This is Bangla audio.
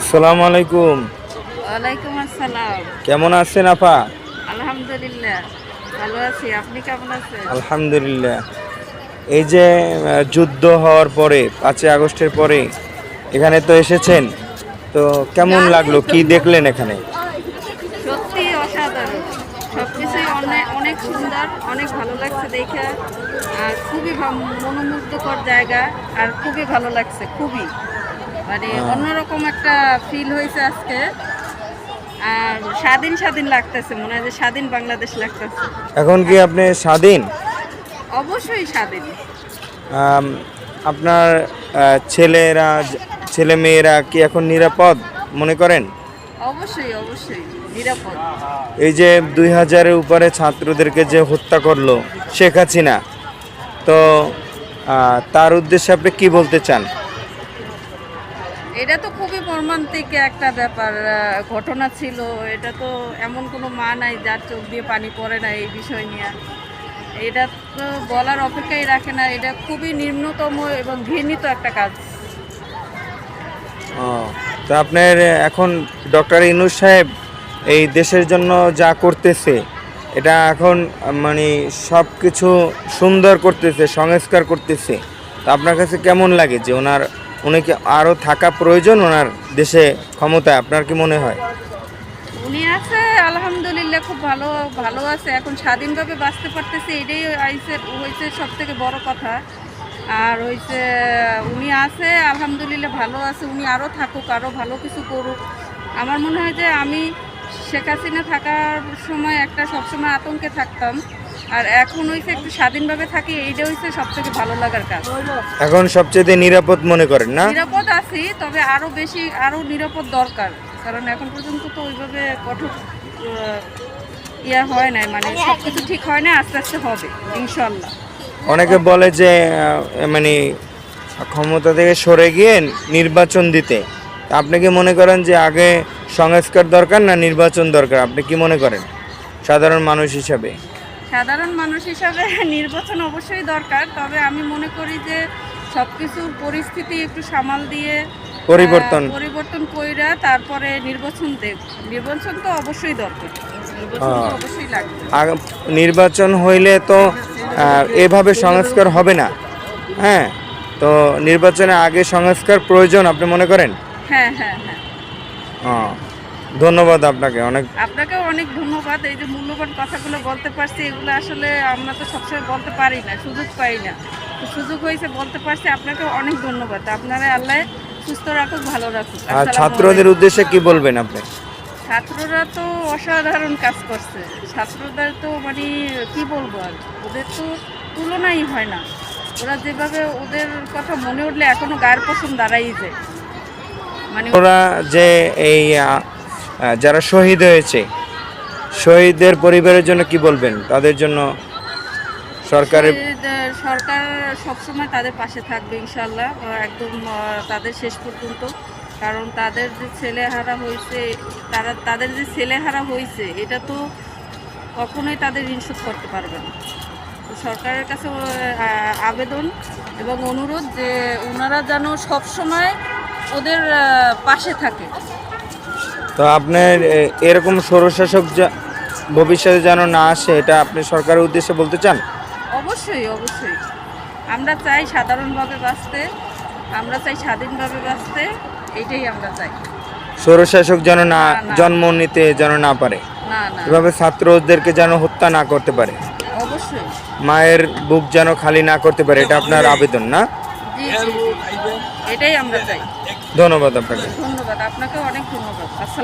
আসসালামু আলাইকুম। ওয়ালাইকুম আসসালাম। কেমন আছেন আপা? আলহামদুলিল্লাহ ভালো আছি। আপনি কেমন আছেন? আলহামদুলিল্লাহ। এই যে যুদ্ধ হওয়ার পরে পাঁচই আগস্টের পরে এখানে তো এসেছেন। তো কেমন লাগল? কি দেখলেন এখানে? সত্যি অসাধারণ। সবকিছুই অনেক অনেক সুন্দর অনেক ভালো লাগছে দেখে। আর খুবই মনোমুগ্ধকর জায়গা। আর খুবই ভালো লাগছে খুবই। মানে অন্যরকম একটা ফিল হয়েছে আজকে। আর স্বাধীন স্বাধীন লাগতেছে মনে হয় যে স্বাধীন বাংলাদেশ লাগতেছে। এখন কি আপনি স্বাধীন? অবশ্যই স্বাধীন। আপনার ছেলেরা ছেলে মেয়েরা কি এখন নিরাপদ মনে করেন? অবশ্যই অবশ্যই নিরাপদ। এই যে দুই হাজারের উপরে ছাত্রদেরকে যে হত্যা করল শেখ হাসিনা তো তার উদ্দেশ্যে আপনি কি বলতে চান? এটা তো খুবই মর্মান্তিক একটা ব্যাপার ঘটনা ছিল। এটা তো এমন কোনো মা নাই যার চোখ দিয়ে পানি পড়ে না এই বিষয় নিয়ে। এটা তো বলার অপেক্ষাই রাখে না। এটা খুবই নিম্নতম এবং ঘৃণিত একটা কাজ। তো আপনার এখন ডক্টর ইনুস সাহেব এই দেশের জন্য যা করতেছে, এটা এখন মানে সব কিছু সুন্দর করতেছে, সংস্কার করতেছে। তো আপনার কাছে কেমন লাগে যে ওনার উনি কি আরও থাকা প্রয়োজন ওনার দেশে ক্ষমতায়, আপনার কি মনে হয়? উনি আছে, আলহামদুলিল্লাহ, খুব ভালো ভালো আছে। এখন স্বাধীনভাবে বাঁচতে পারতেছে, এটাই আইসে হয়েছে সব থেকে বড় কথা। আর হয়েছে, উনি আছে, আলহামদুলিল্লাহ, ভালো আছে, উনি আরও থাকুক আরও ভালো কিছু করুক। আমার মনে হয় যে আমি শেখ হাসিনা থাকার সময় একটা সবসময় আতঙ্কে থাকতাম। আর এখন হয়েছে একটু স্বাধীনভাবে থাকি এইটা হয়েছে সব থেকে ভালো লাগার কাজ। এখন সবচেয়ে নিরাপদ মনে করেন না? নিরাপদ আছি তবে আরও বেশি আরও নিরাপদ দরকার। কারণ এখন পর্যন্ত তো ওইভাবে কঠোর ইয়া হয় নাই মানে সব কিছু ঠিক হয় না আস্তে আস্তে হবে ইনশাল্লাহ অনেকে বলে যে মানে ক্ষমতা থেকে সরে গিয়ে নির্বাচন দিতে। আপনি কি মনে করেন যে আগে সংস্কার দরকার না নির্বাচন দরকার? আপনি কি মনে করেন? সাধারণ মানুষ হিসাবে। সাধারণ মানুষ হিসাবে নির্বাচন অবশ্যই দরকার তবে আমি মনে করি যে সব কিছুর পরিস্থিতি একটু সামাল দিয়ে পরিবর্তন। পরিবর্তন কইরা তারপরে নির্বাচন দেখ নির্বাচন তো অবশ্যই দরকার নির্বাচন অবশ্যই লাগবে। নির্বাচন হইলে তো এভাবে সংস্কার হবে না। হ্যাঁ তো নির্বাচনে আগে সংস্কার প্রয়োজন আপনি মনে করেন? হ্যাঁ হ্যাঁ হ্যাঁ। হ্যাঁ ধন্যবাদ আপনাকে অনেক আপনাকেও অনেক ধন্যবাদ এই যে মূল্যবান কথাগুলো বলতে পারছি এগুলো আসলে আমরা তো সবসময় বলতে পারি না সুযোগ পাই না। তো সুযোগ হয়েছে বলতে পারছি আপনাকে অনেক ধন্যবাদ আপনারা আল্লাহ সুস্থ রাখুক ভালো রাখুক। আর ছাত্রদের উদ্দেশ্যে কি বলবেন আপনি? ছাত্ররা তো অসাধারণ কাজ করছে ছাত্রদের তো মানে কি বলব আর ওদের তো তুলনাই হয় না। ওরা যেভাবে ওদের কথা মনে উঠলে এখনও গায়ের পছন্দ দাঁড়াই যায় মানে ওরা যে এই যারা শহীদ হয়েছে, শহীদদের পরিবারের জন্য কি বলবেন? তাদের জন্য সরকারের সরকার সবসময় তাদের পাশে থাকবে ইনশাল্লাহ একদম তাদের শেষ পর্যন্ত। কারণ তাদের যে ছেলেহারা হয়েছে, তারা, তাদের যে ছেলেহারা হয়েছে, এটা তো কখনোই তাদের ঋণ শোধ করতে পারবে না। সরকারের কাছে আবেদন এবং অনুরোধ যে ওনারা যেন সবসময় ওদের পাশে থাকে। তো আপনার এরকম স্বৈরশাসক যা- ভবিষ্যতে যেন না আসে এটা আপনি সরকারের উদ্দেশ্যে বলতে চান? অবশ্যই অবশ্যই। আমরা চাই সাধারণভাবে বাঁচতে আমরা চাই স্বাধীনভাবে বাঁচতে এইটাই আমরা চাই। স্বৈরশাসক যেন না। জন্ম নিতে যেন না পারে। এভাবে ছাত্রদেরকে যেন হত্যা না করতে পারে। অবশ্যই। মায়ের বুক যেন খালি না করতে পারে এটা আপনার আবেদন না। এটাই আমরা চাই। ধন্যবাদ আপনাকে। ধন্যবাদ আপনাকে অনেক ধন্যবাদ।